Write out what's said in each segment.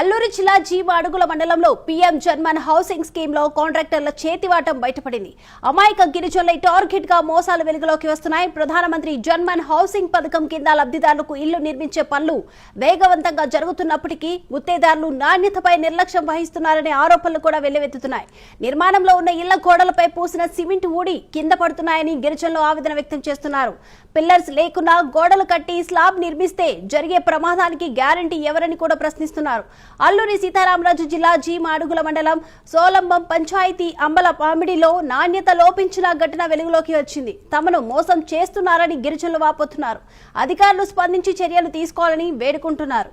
అల్లూరి జిల్లా జీవాడుగుల మండలంలో PM JANMAN housing స్కీమ్లో కాంట్రాక్టర్ల చేతివాటం బయటపడింది. అమాయక గిరిజనులై టార్గెట్గా మోసాలు వెలుగులోకి వస్తున్నాయి. ప్రధానమంత్రి జన్మన్ హౌసింగ్ పథకం కింద లబ్ధిదారులకు ఇల్లు నిర్మించే పనులు వేగవంతంగా జరుగుతున్నప్పటికీ గుత్తేదారులు నాణ్యతపై నిర్లక్ష్యం వహిస్తున్నారనే ఆరోపణలు కూడా వెల్లువెత్తుతున్నాయి. నిర్మాణంలో ఉన్న ఇళ్ళ గోడలపై పూసిన సిమెంట్ ఊడి కింద పడుతున్నాయని గిరిజనులు ఆవేదన వ్యక్తం చేస్తున్నారు. పిల్లర్స్ లేకున్నా గోడలు కట్టి స్లాబ్ నిర్మిస్తే జరిగే ప్రమాదానికి గ్యారంటీ ఎవరని కూడా ప్రశ్నిస్తున్నారు. అల్లూరి సీతారామరాజు జిల్లా జీ మాడుగుల మండలం సోలంబం పంచాయతీ అంబల పామిడిలో నాణ్యత లోపించిన ఘటన వెలుగులోకి వచ్చింది. తమను మోసం చేస్తున్నారని గిరిజనులు వాపోతున్నారు. అధికారులు స్పందించి చర్యలు తీసుకోవాలని వేడుకుంటున్నారు.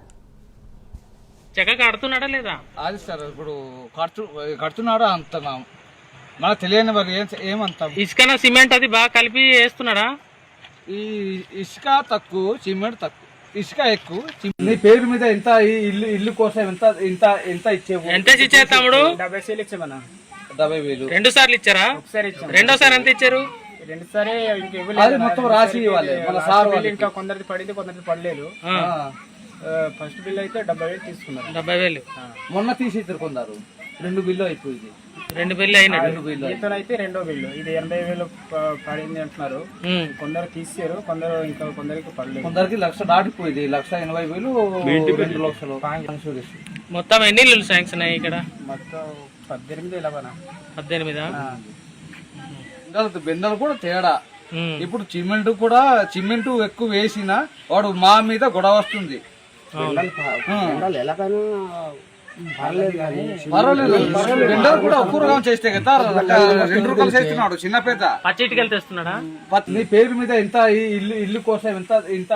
చెక్క కడుతున్నాడా లేదా? అది సార్ ఇప్పుడు కడుతు కడుతున్నాడు అంత మనకు తెలియని మరి ఏం ఏమంత? ఇసుకన సిమెంట్ అది బాగా కలిపి వేస్తున్నాడా? ఈ ఇసుక తక్కువ సిమెంట్ తక్కువ. ఇసుక ఎక్కువ నీ పేరు మీద ఎంత ఇల్లు ఇల్లు కోసం ఎంత ఎంత ఎంత ఇచ్చేవు? ఎంత ఇచ్చారు తమ్ముడు? డెబ్బై సీలు ఇచ్చామన్నా. డెబ్బై వేలు. రెండు సార్లు ఇచ్చారా? ఒకసారి ఇచ్చాం. రెండోసారి ఎంత ఇచ్చారు? రెండు సారి ఇంక అది మొత్తం రాసి ఇవ్వాలి. మన సార్. ఇంకా కొందరిది పడింది కొందరిది పడలేదు. ఆ, ఫస్ట్ బిల్ అయితే డెబ్బై వేలు తీసుకున్నారు. డెబ్బై వేలు. మొన్న తీసి కొందరు. రెండు బిల్లు అయిపోయింది. రెండు బిల్లు అయినట్టు. రెండు బిల్లు దీంతో అయితే రెండో బిల్లు ఇది ఎనభై వేలు ప- పడింది అంటున్నారు. కొందరు తీసారు కొందరు ఇంకా కొందరికి పడలేదు. కొందరికి లక్ష దాటిపోయింది. లక్ష ఎనభై వేలు రెండు లక్షలు. మొత్తం ఎన్ని ఇల్లు శాంక్షన్ అయ్యాయి ఇక్కడ? మొత్తం పద్దెనిమిది ఇలావనా పద్దెనిమిదా? బెండలు కూడా తేడా. ఇప్పుడు సిమెంట్ కూడా సిమెంట్ ఎక్కువ వేసినా వాడు మా మీద గొడవ వస్తుంది. పర్వాలేదు. కూడా ఒక్క చేస్తే కదా రెండు రకాలు చేస్తున్నాడు చిన్న పెద్ద పచ్చి ఇటుకలు తెస్తున్నాడా? నీ పేరు మీద ఎంత ఈ ఇల్లు ఇల్లు కోసం ఎంత ఎంత